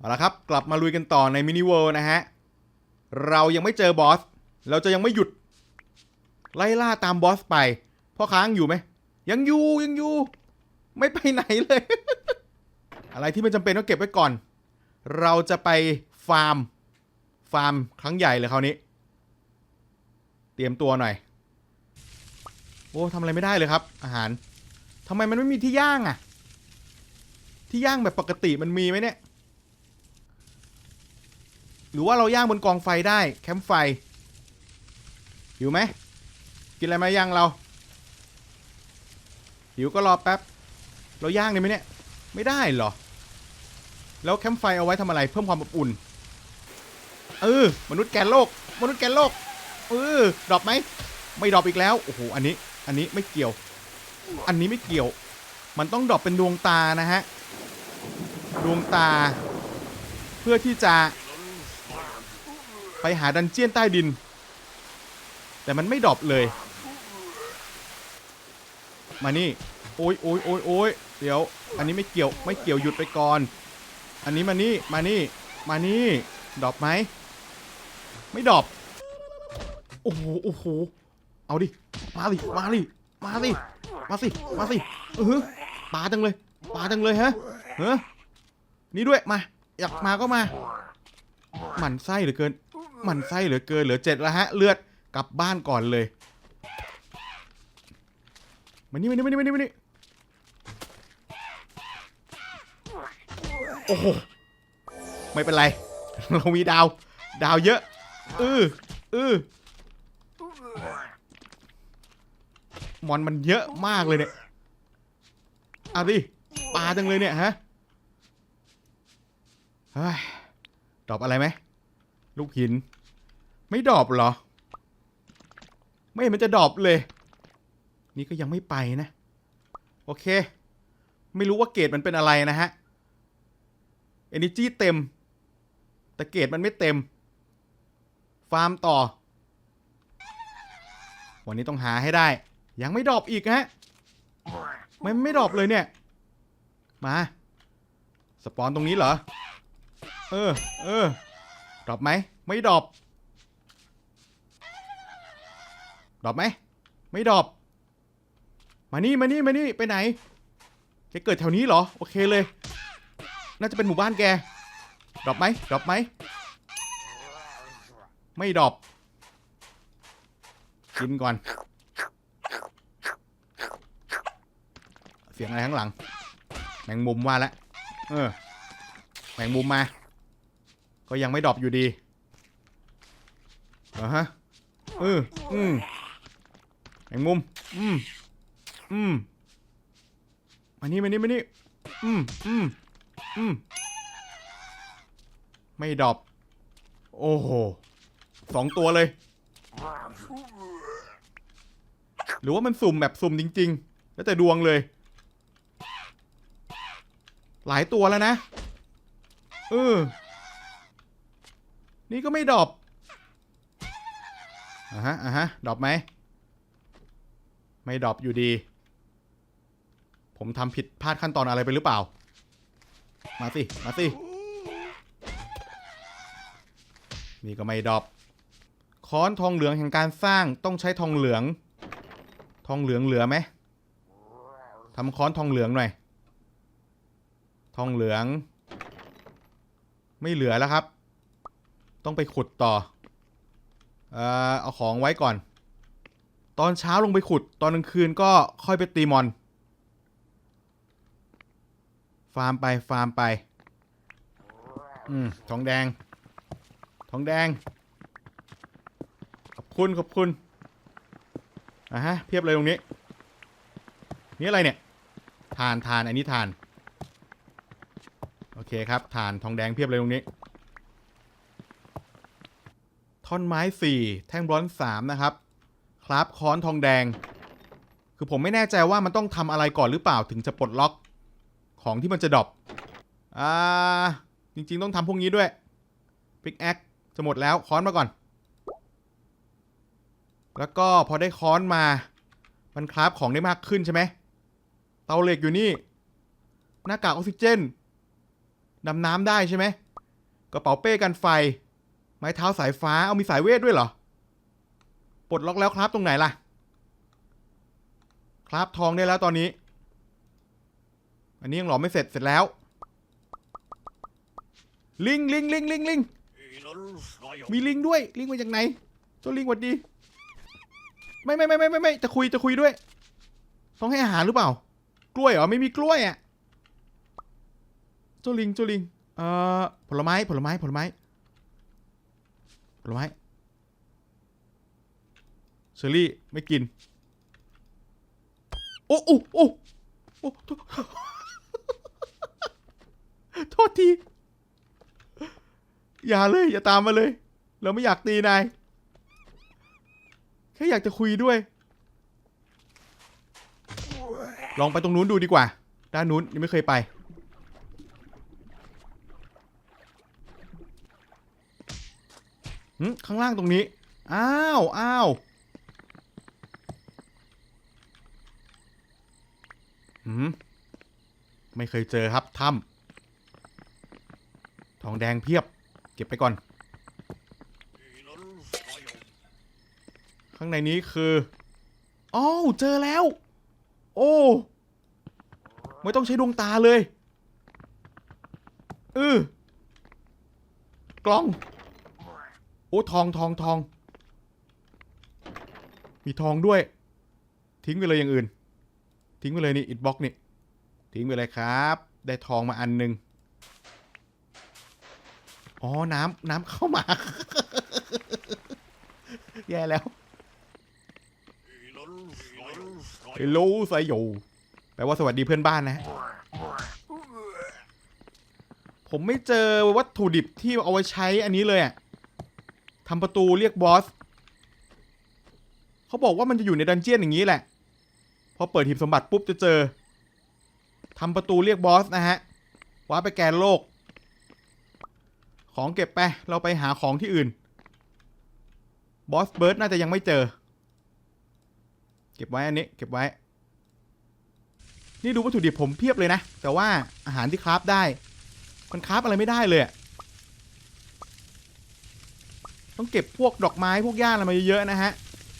เอาละครับ กลับมาลุยกันต่อในมินิเวิลด์นะฮะ เรายังไม่เจอบอส เราจะยังไม่หยุด ไล่ล่าตามบอสไป พ่อค้างอยู่ไหม ยังอยู่ยังอยู่ ไม่ไปไหนเลย อะไรที่ไม่จำเป็นต้องเก็บไว้ก่อน เราจะไปฟาร์ม ฟาร์มครั้งใหญ่เลยคราวนี้ เตรียมตัวหน่อย โอ้ทำอะไรไม่ได้เลยครับ อาหารทำไมมันไม่มีที่ย่างอะที่ย่างแบบปกติมันมีไหมเนี่ย หรือว่าเราย่างบนกองไฟได้ แคมป์ไฟหิวไหมกินอะไรมาย่างเราหิวก็รอแป๊บ เราย่างได้ไหมเนี่ย ไม่ได้เหรอ แล้วแคมป์ไฟเอาไว้ทำอะไร เพิ่มความอบอุ่น เออ มนุษย์แกนโลก มนุษย์แกนโลก เออ ดรอปไหม ไม่ดรอปอีกแล้ว โอ้โห อันนี้ อันนี้ไม่เกี่ยว อันนี้ไม่เกี่ยว มันต้องดรอปเป็นดวงตานะฮะ ดวงตา เพื่อที่จะ ไปหาดันเจียนใต้ดิน แต่มันไม่ดรอปเลย มานี่ โอ้ยโอ้ยโอ้ยโอ้ยเดี๋ยว อันนี้ไม่เกี่ยวไม่เกี่ยวหยุดไปก่อน อันนี้มานี่มานี่มานี่ดรอปไหมไม่ดรอปโอ้โหโอ้โหเอาดิมาสิมาสิมาสิมาสิมาสิเออปาจังเลยปาจังเลยฮะเออนี่ด้วยมาอยากมาก็มาหมันไส้เหลือเกิน หมันไส้เหลือเกินเหลือเจ็ดแล้วฮะ เลือดกลับบ้านก่อนเลยมานี่มานี่มานี่มานี่มานี่โอ้โหไม่เป็นไร เรามีดาว ดาวเยอะเออเออมอนมันเยอะมากเลยเนี่ยเอาดิปลาจังเลยเนี่ยฮะเฮ้ยดรอปอะไรไหม ลูกหิน ไม่ดอปเหรอ ไม่เห็นมันจะดอปเลย นี่ก็ยังไม่ไปนะ โอเค ไม่รู้ว่าเกรดมันเป็นอะไรนะฮะ Energy เต็ม แต่เกรดมันไม่เต็ม ฟาร์มต่อ วันนี้ต้องหาให้ได้ ยังไม่ดอปอีกฮะไมันไม่ดอปเลยเนี่ย มา สปอนตรงนี้เหรอ เออ เออ ดรอปไหม ไม่ดรอปดรอปไหม ไม่ดรอปมานี่มานี่มานี่ไปไหนแกเกิดแถวนี้เหรอ โอเคเลย น่าจะเป็นหมู่บ้านแกดรอปไหมดรอปไหม ไม่ดรอปกินก่อน เสียงอะไรข้างหลัง แมงมุมว่าแล้วเออ แมงมุมมา ก็ยังไม่ดรอปอยู่ดีอ่าฮะเอออืมแมงมุม อืมอืมมานี่มานี่มานี่อืมอืมอืมไม่ดรอปโอ้โหสองตัวเลย หรือว่ามันสุ่มแบบสุ่มจริง ๆ แล้วแต่ดวงเลย หลายตัวแล้วนะเออ นี่ก็ไม่ดรอปอ่าฮะอ่าฮะดรอปไหม ไม่ดรอปอยู่ดี ผมทำผิดพลาดขั้นตอนอะไรไปหรือเปล่า มาสิ มาสิ นี่ก็ไม่ดรอปค้อนทองเหลืองแห่งการสร้างต้องใช้ทองเหลือง ทองเหลืองเหลือไหมทำค้อนทองเหลืองหน่อย ทองเหลือง ไม่เหลือแล้วครับ ต้องไปขุดต่อเอ่อเอาของไว้ก่อน ตอนเช้าลงไปขุด ตอนกลางคืนก็ค่อยไปตีมอน ฟาร์มไป ฟาร์มไป อืมทองแดง ทองแดง ขอบคุณ ขอบคุณ อะฮะ เพียบเลยตรงนี้ นี่อะไรเนี่ย ทานทาน อันนี้ทาน โอเคครับฐาน ทองแดงเพียบเลยตรงนี้ ท่อนไม้สี่แท่งบรอนซ์สามนะครับ คราฟค้อนทองแดง คือผมไม่แน่ใจว่ามันต้องทำอะไรก่อนหรือเปล่าถึงจะปลดล็อก ของที่มันจะดรอปอ่า จริงๆต้องทำพวกนี้ด้วยพิกแอคจะหมดแล้วค้อนมาก่อน แล้วก็พอได้ค้อนมา มันคราฟของได้มากขึ้นใช่ไหม เตาเหล็กอยู่นี่ หน้ากากออกซิเจนดำน้ำได้ใช่ไหมกระเป๋าเป้กันไฟ ไม้เท้าสายฟ้า เอามีสายเวทด้วยเหรอ ปลดล็อกแล้วครับตรงไหนล่ะ ครับทองได้แล้วตอนนี้ อันนี้ยังหลอมไม่เสร็จเสร็จแล้ว ลิงลิงลิงลิงลิงมีลิงด้วย ลิงมาจากไหนเจ้าลิงหวัดดี ไม่ไม่ไม่ไม่ไม่ไม่จะคุยจะคุยด้วย ต้องให้อาหารหรือเปล่า กล้วยเหรอ ไม่มีกล้วยอะเจ้าลิงเจ้าลิง เอ่อผลไม้ผลไม้ผลไม้ ผลไม้เชอรี่ไม่กิน โอ้โอ้โอ้โอ้โทษโทษที อย่าเลย อย่าตามมาเลย เราไม่อยากตีนาย แค่อยากจะคุยด้วย ลองไปตรงนู้นดูดีกว่า ด้านนู้นยังไม่เคยไป ข้างล่างตรงนี้ อ้าว อ้าวหืมไม่เคยเจอครับถ้ำทองแดงเพียบ เก็บไปก่อน ข้างในนี้คืออ้าวเจอแล้ว โอ้ ไม่ต้องใช้ดวงตาเลยเออกล้อง โอ้ทองทองทอง มีทองด้วย ทิ้งไปเลยอย่างอื่น ทิ้งไปเลยนี่อิดบล็อกนี่ ทิ้งไปเลยครับ ได้ทองมาอันหนึ่งอ๋อ น้ำน้ำเข้ามา แย่แล้วฮัลโหลไซโยแปลว่าสวัสดีเพื่อนบ้านนะ ผมไม่เจอวัตถุดิบที่เอาไว้ใช้อันนี้เลยอะ ทำประตูเรียกบอสเขาบอกว่ามันจะอยู่ในดันเจียนอย่างนี้แหละ พอเปิดหีบสมบัติปุ๊บจะเจอทำประตูเรียกบอสนะฮะว้าร์ปไปแกนโลก ของเก็บไป เราไปหาของที่อื่น บอสเบิร์ดน่าจะยังไม่เจอ เก็บไว้อันนี้ เก็บไว้ นี่ดูวัตถุดิบผมเพียบเลยนะ แต่ว่าอาหารที่คราฟได้ มันคราฟอะไรไม่ได้เลยอะ ต้องเก็บพวกดอกไม้พวกหญ้าอะไรมาเยอะๆนะฮะ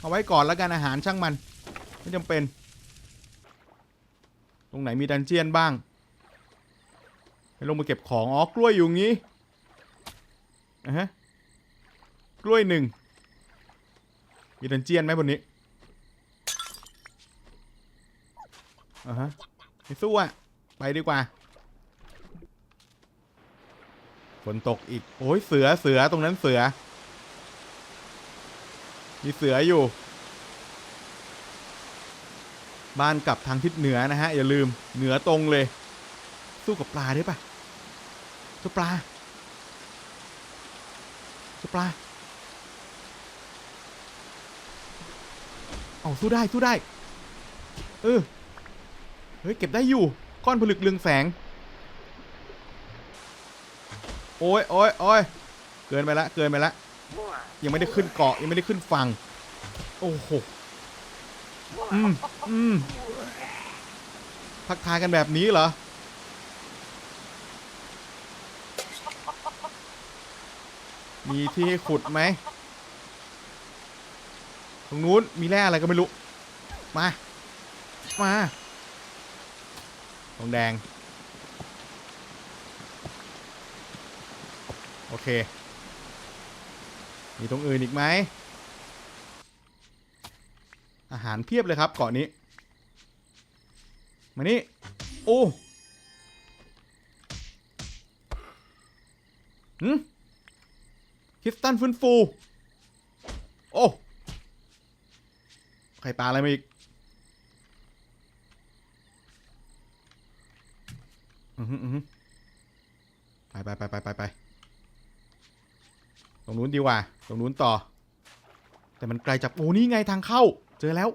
เอาไว้ก่อนแล้วกันอาหารช่างมัน ไม่จำเป็น ตรงไหนมีดันเจียนบ้างให้ลงมาเก็บของอ๋อกล้วยอยู่งี้นะฮะกล้วยหนึ่งมีดันเจียนไหมบนนี้อ่าฮะไม่สู้อะไปดีกว่าฝนตกอีก โอ้ยเสือเสือตรงนั้นเสือ มีเสืออยู่ บ้านกลับทางทิศเหนือนะฮะ อย่าลืมเหนือตรงเลย สู้กับปลาได้ปะเจ้าปลาเจ้าปลาเอาสู้ได้สู้ได้ เออ เฮ้ย เก็บได้อยู่ ก้อนผลึกเรืองแสง โอ้ยโอ้ยโอ้ยเกินไปละ เกินไปละ ยังไม่ได้ขึ้นเกาะยังไม่ได้ขึ้นฝั่งโอ้โหอืมอืมทักทายกันแบบนี้เหรอมีที่ให้ขุดไหมตรงนู้นมีแร่อะไรก็ไม่รู้ มา มาทองแดง โอเค มีตรงอื่นอีกไหม อาหารเพียบเลยครับเกาะนี้ มานี่ โอ้หืมคริสตันฟื้นฟู โอ้ใครปลาอะไรมาอีกอือฮึอือฮึไปไปไปไปไปไปตรงนู้นดีกว่า ตรงนู้นต่อ แต่มันไกลจากโอ้นี่ไงทางเข้า เจอแล้ว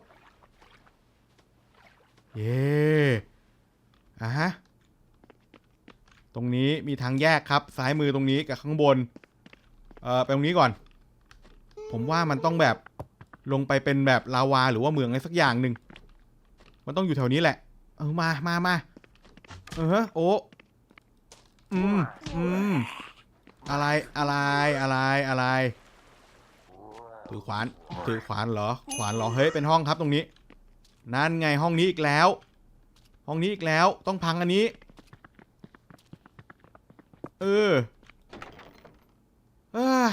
เย่อะฮะ ตรงนี้มีทางแยกครับ ซ้ายมือตรงนี้กับข้างบน เอ่อไปตรงนี้ก่อน ผมว่ามันต้องแบบลงไปเป็นแบบลาวาหรือว่าเมืองอะไรสักอย่างหนึ่ง มันต้องอยู่แถวนี้แหละ เออมามามาเออโอ้อืม อืม อะไร อะไร อะไร อะไร ถือขวาน ถือขวานเหรอ ขวานเหรอ เฮ้ย เป็นห้องครับตรงนี้ นั่นไงห้องนี้อีกแล้ว ห้องนี้อีกแล้ว ต้องพังอันนี้ เออ เอ้ย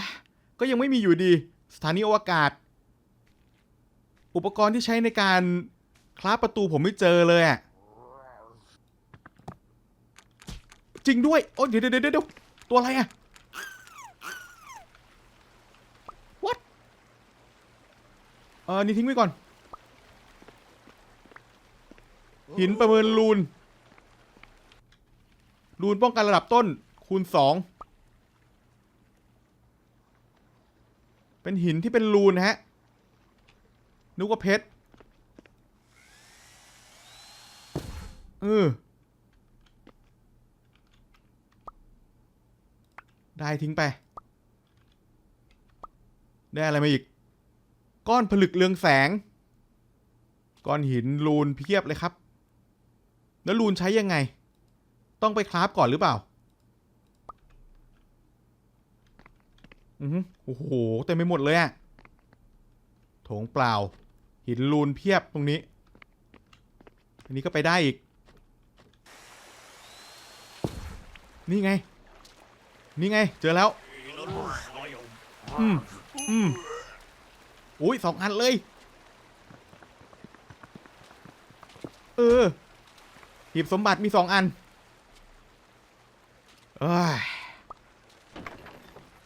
ก็ยังไม่มีอยู่ดี สถานีอวกาศ อุปกรณ์ที่ใช้ในการคลาบประตูผมไม่เจอเลยอะจริงด้วย โอ้ยเดี๋ยวเดี๋ยวเดี๋ยวตัวอะไรอะ เออนี่ทิ้งไว้ก่อน หินประเมินรูน รูนป้องกันระดับต้น คูณสอง เป็นหินที่เป็นรูนนะฮะ นึกว่าเพชร เออ ได้ทิ้งไป ได้อะไรมาอีก ก้อนผลึกเรืองแสง ก้อนหินรูนเพียบเลยครับ แล้วรูนใช้ยังไง ต้องไปคราฟก่อนหรือเปล่า อือโอ้โหเต็มไปหมดเลยอะโถงเปล่า หินรูนเพียบตรงนี้ อันนี้ก็ไปได้อีก นี่ไง นี่ไง เจอแล้ว อืม อืม อุ้ยสองอันเลย เออหีบสมบัติมีสองอันเอ้ย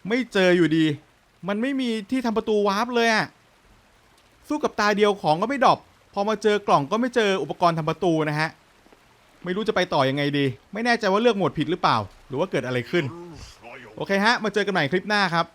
ไม่เจออยู่ดี มันไม่มีที่ทำประตูวาร์ปเลยอะสู้กับตาเดียวของก็ไม่ดรอปพอมาเจอกล่องก็ไม่เจออุปกรณ์ทำประตูนะฮะ ไม่รู้จะไปต่อยังไงดี ไม่แน่ใจว่าเลือกโหมดผิดหรือเปล่า หรือว่าเกิดอะไรขึ้น โอเคฮะ มาเจอกันใหม่คลิปหน้าครับ